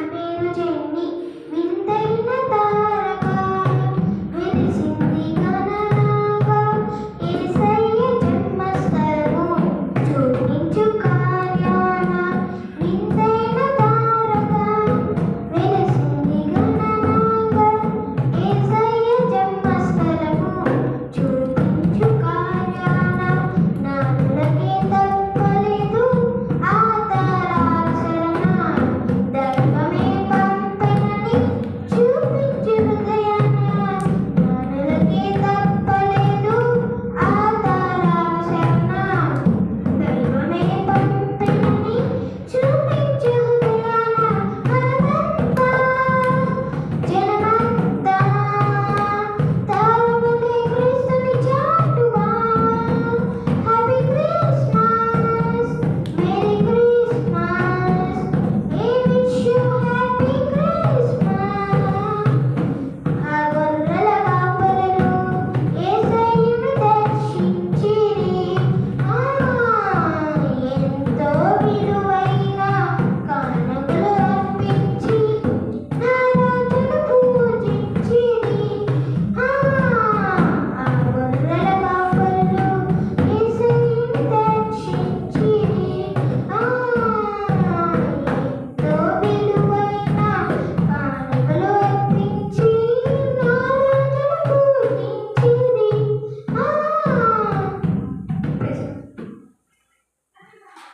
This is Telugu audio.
పేరు చెన్ని వింతైన తా